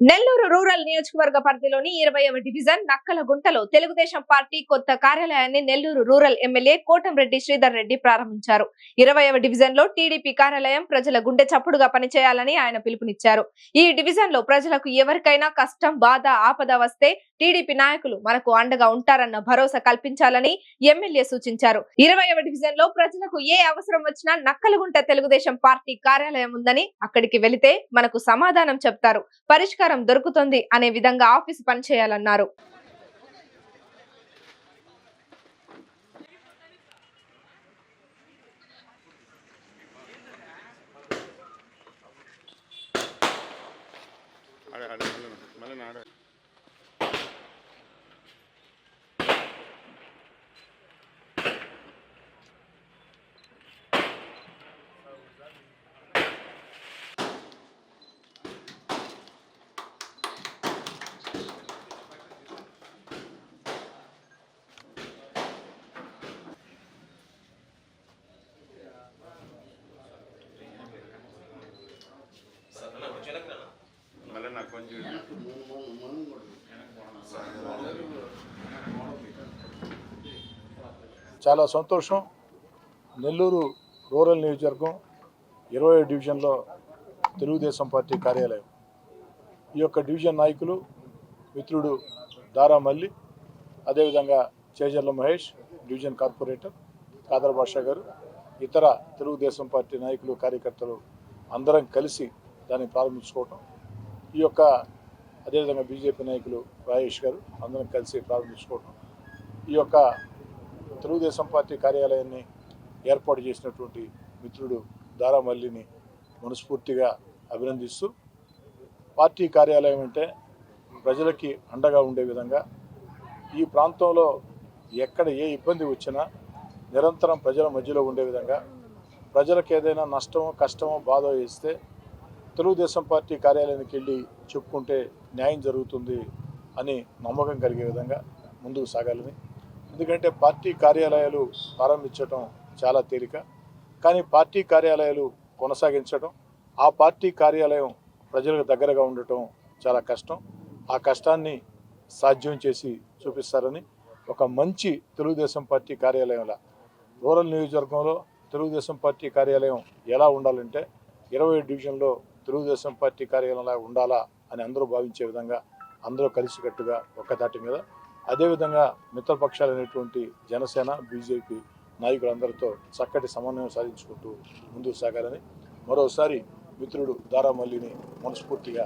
Nellore rural నియోజకవర్గ పరిధిలోని ఇరవైవ డివిజన్ నక్కల గుంటలో తెలుగుదేశం పార్టీ కొత్త కార్యాలయాన్ని నెల్లూరు రూరల్ ఎమ్మెల్యే కోటంరెడ్డి శ్రీధర్ రెడ్డి ప్రారంభించారు. ఇరవైవ డివిజన్లో టీడీపీ కార్యాలయం ప్రజల గుండె చప్పుడుగా పనిచేయాలని ఆయన పిలుపునిచ్చారు. ఈ డివిజన్లో ప్రజలకు ఎవరికైనా కష్టం బాధ ఆపద వస్తే టీడీపీ నాయకులు మనకు అండగా ఉంటారన్న భరోసా కల్పించాలని ఎమ్మెల్యే సూచించారు. ఇరవైవ డివిజన్లో ప్రజలకు ఏ అవసరం వచ్చినా నక్కలగుంట తెలుగుదేశం పార్టీ కార్యాలయం ఉందని అక్కడికి వెళితే మనకు సమాధానం చెప్తారు. పరిష్కారం దొరుకుతుంది అనే విధంగా ఆఫీసు పనిచేయాలన్నారు. మళ్ళీ నాడు. చాలా సంతోషం. నెల్లూరు రూరల్ నియోజకవర్గం ఇరవై డివిజన్లో తెలుగుదేశం పార్టీ కార్యాలయం. ఈ యొక్క డివిజన్ నాయకులు మిత్రుడు దారా మల్లి అదేవిధంగా చేజర్ల మహేష్ డివిజన్ కార్పొరేటర్ కాదర్ బాషా గారు ఇతర తెలుగుదేశం పార్టీ నాయకులు కార్యకర్తలు అందరం కలిసి దాన్ని ప్రారంభించుకోవటం ఈ యొక్క అదేవిధంగా బీజేపీ నాయకులు రాజేష్ గారు అందరం కలిసి ప్రారంభించుకోవడం ఈ యొక్క తెలుగుదేశం పార్టీ కార్యాలయాన్ని ఏర్పాటు చేసినటువంటి మిత్రుడు దారామల్లిని మనస్ఫూర్తిగా అభినందిస్తూ పార్టీ కార్యాలయం అంటే ప్రజలకి అండగా ఉండే విధంగా ఈ ప్రాంతంలో ఎక్కడ ఏ ఇబ్బంది వచ్చినా నిరంతరం ప్రజల మధ్యలో ఉండే విధంగా ప్రజలకు ఏదైనా నష్టమో కష్టమో బాధ ఇస్తే తెలుగుదేశం పార్టీ కార్యాలయానికి వెళ్ళి చెప్పుకుంటే న్యాయం జరుగుతుంది అని నమ్మకం కలిగే విధంగా ముందుకు సాగాలని. ఎందుకంటే పార్టీ కార్యాలయాలు ప్రారంభించడం చాలా తేలిక. కానీ పార్టీ కార్యాలయాలు కొనసాగించడం ఆ పార్టీ కార్యాలయం ప్రజలకు దగ్గరగా ఉండటం చాలా కష్టం. ఆ కష్టాన్ని సాధ్యం చేసి చూపిస్తారని ఒక మంచి తెలుగుదేశం పార్టీ కార్యాలయంలా రూరల్ నియోజకవర్గంలో తెలుగుదేశం పార్టీ కార్యాలయం ఎలా ఉండాలంటే ఇరవై డివిజన్లో తెలుగుదేశం పార్టీ కార్యాలయంలా ఉండాలా అని అందరూ భావించే విధంగా అందరూ కలిసికట్టుగా ఒక్కతాటి మీద. అదేవిధంగా మిత్రపక్షాలు అనేటువంటి జనసేన బీజేపీ నాయకులందరితో చక్కటి సమన్వయం సాధించుకుంటూ ముందుకు సాగాలని మరోసారి మిత్రుడు దారామల్లిని మనస్ఫూర్తిగా